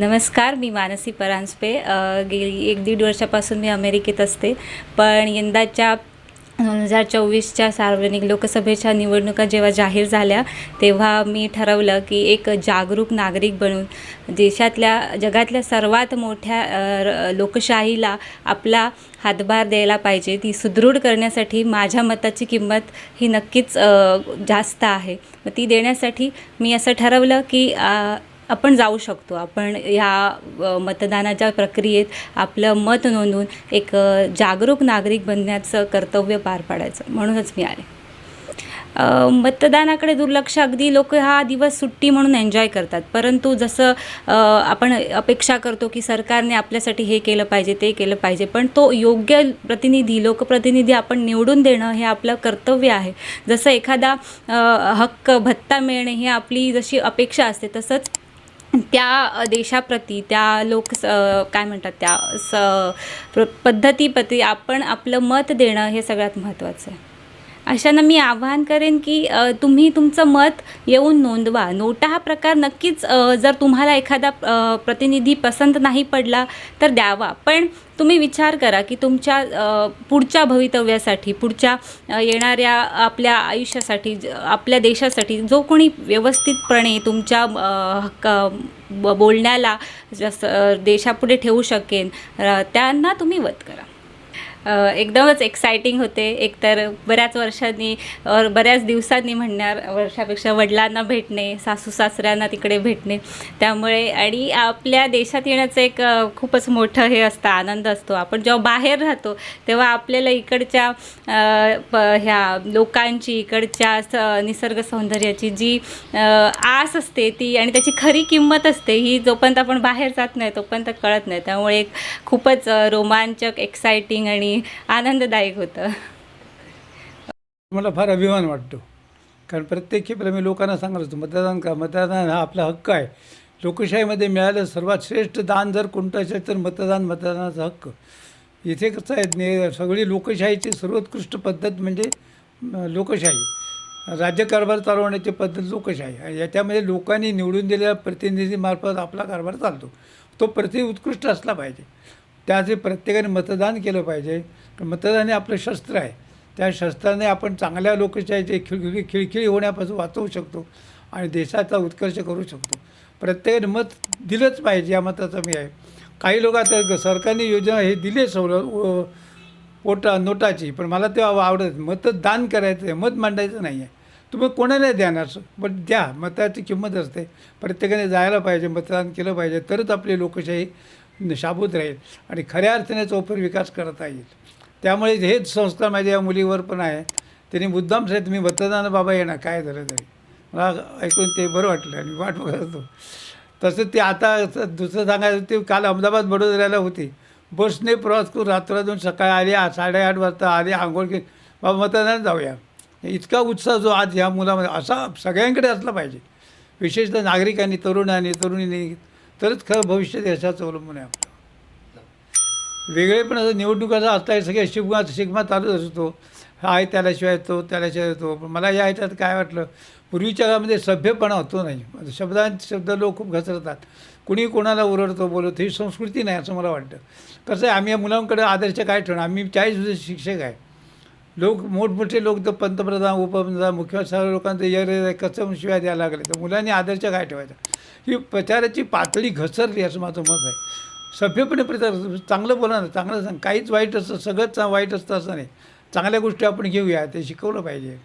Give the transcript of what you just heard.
नमस्कार मी मानसी परांजपे. गेली एक दीड वर्षापासून मी अमेरिकेत असते. पण यंदाच्या दोन हजार चोवीसच्या सार्वजनिक लोकसभेच्या निवडणुका जेव्हा जाहीर झाल्या तेव्हा मी ठरवलं की एक जागरूक नागरिक बनून देशातल्या जगातल्या सर्वात मोठ्या र- लोकशाहीला आपला हातभार द्यायला पाहिजे. ती सुदृढ करण्यासाठी माझ्या मताची किंमत ही नक्कीच जास्त आहे. मग ती देण्यासाठी मी असं ठरवलं की आपण जाऊ शकतो. आपण ह्या मतदानाच्या प्रक्रियेत आपलं मत नोंदवून एक जागरूक नागरिक बनण्याचं कर्तव्य पार पाडायचं. म्हणूनच मी आले. मतदानाकडे दुर्लक्ष अगदी लोक हा दिवस सुट्टी म्हणून एन्जॉय करतात. परंतु जसं आपण अपेक्षा करतो की सरकारने आपल्यासाठी हे केलं पाहिजे ते केलं पाहिजे पण तो योग्य प्रतिनिधी लोकप्रतिनिधी आपण निवडून देणं हे आपलं कर्तव्य आहे. जसं एखादा हक्क भत्ता मिळणे ही आपली जशी अपेक्षा असते तसंच त्या देशाप्रती त्या लोक स- काय म्हणतात त्या स पद्धतीप्रती आपण आपलं मत देणं हे सगळ्यात महत्त्वाचं आहे. अशांना मी आवाहन करेन की तुम्ही तुमचं मत येऊन नोंदवा. नोटा हा प्रकार नक्कीच जर तुम्हाला एखादा प्रतिनिधी पसंत नाही पडला तर द्यावा. पण तुम्ही विचार करा की तुमच्या पुढच्या भवितव्यासाठी पुढच्या येणाऱ्या आपल्या आयुष्यासाठी ज- आपल्या देशासाठी जो कोणी व्यवस्थितपणे तुमच्या हक्क ब- बोलण्याला जसं देशापुढे ठेवू शकेन त्यांना तुम्ही वत करा. एकदमच एक्सायटिंग होते. एकतर बऱ्याच वर्षांनी और बऱ्याच दिवसांनी म्हणणार वर्षापेक्षा वडिलांना भेटणे सासू सासऱ्यांना तिकडे भेटणे. त्यामुळे आणि आपल्या देशात येण्याचं एक खूपच मोठं हे असतं आनंद असतो. आपण जेव्हा बाहेर राहतो तेव्हा आपल्याला इकडच्या प ह्या लोकांची इकडच्या स निसर्ग सौंदर्याची जी आस असते ती आणि त्याची खरी किंमत असते ही जोपर्यंत आपण बाहेर जात नाही तोपर्यंत कळत नाही. त्यामुळे एक खूपच रोमांचक एक्सायटिंग आणि आनंददायक होतं. मला फार अभिमान वाटतो. कारण प्रत्येक खेपेला मी लोकांना सांगत असतो मतदान का मतदान हा आपला हक्क आहे. लोकशाहीमध्ये मिळालं सर्वात श्रेष्ठ दान जर कोणतं असेल तर मतदान मतदानाचा हक्क. इथे कसं आहे ने सगळी लोकशाहीची सर्वोत्कृष्ट पद्धत म्हणजे लोकशाही. राज्यकारभार चालवण्याची पद्धत लोकशाही. आणि याच्यामध्ये लोकांनी निवडून दिलेल्या प्रतिनिधीमार्फत आपला कारभार चालतो. तो प्रति उत्कृष्ट असला पाहिजे. त्याचे प्रत्येकाने मतदान केलं पाहिजे. मतदान हे आपलं शस्त्र आहे. त्या शस्त्राने आपण चांगल्या लोकशाहीचे खिळखिळी खिळखिळी होण्यापासून वाचवू शकतो आणि देशाचा उत्कर्ष करू शकतो. प्रत्येकाने मत दिलंच पाहिजे या मताचा मी आहे. काही लोक आता ग- सरकारने योजना हे दिले सवलत पोटा नोटाची पण मला ते आवडत नाही. मतदान करायचं आहे मत मांडायचं नाही आहे. तुम्ही कोणाला द्यानार पण द्या मताची किंमत असते. प्रत्येकाने जायला पाहिजे मतदान केलं पाहिजे. तरच आपली लोकशाही शाबूत राहील आणि खऱ्या अर्थाने चौपर विकास करता येईल. त्यामुळे हेच संस्कार माझ्या या मुलीवर पण आहे. त्यांनी मुद्दाम साहेब तुम्ही मतदान बाबा येणार काय झालं तरी. मला ऐकून ते बरं वाटलं आणि वाट बघत होतो तसं ते आता दुसरं सांगायचं ते काल अहमदाबाद बडोदऱ्याला होती. बसने प्रवास करून रात्रातून सकाळी आली साडेआठ वाजता आली आंघोळ केली. बाबा मतदान जाऊया. इतका उत्साह जो आज ह्या मुलामध्ये असा सगळ्यांकडे असला पाहिजे. विशेषतः नागरिकांनी तरुणांनी तरुणींनी तरच खरं भविष्य देशाचं अवलंबून आहे आपलं. असं निवडणुकाचा असता सगळे शिगमा शिगमा चालूच असतो. हा आहे येतो तो येतो. पण मला या ह्याच्यात काय वाटलं पूर्वीच्या काळामध्ये सभ्यपणा होतो नाही. शब्दांचे शब्द लोक खूप घसरतात. कुणी कोणाला ओरडतो बोलतो ही संस्कृती नाही असं मला वाटतं. कसं आहे आम्ही या मुलांकडे आदर्श काय ठेवणं आम्ही चाळीस शिक्षक आहे. लोक मोठमोठे लोक तर पंतप्रधान उपप्रधान मुख्य सर्व लोकांचं यर कसं शिवाय द्यायला लागले. तर मुलांनी आदर्श काय ठेवायचा? ही प्रचाराची पातळी घसरली असं माझं मत आहे. सभ्यपणे प्रचार चांगलं बोला ना चांगलं सांग. काहीच वाईट असतं सगळंच वाईट असतं असं नाही. चांगल्या गोष्टी आपण घेऊया ते शिकवलं पाहिजे.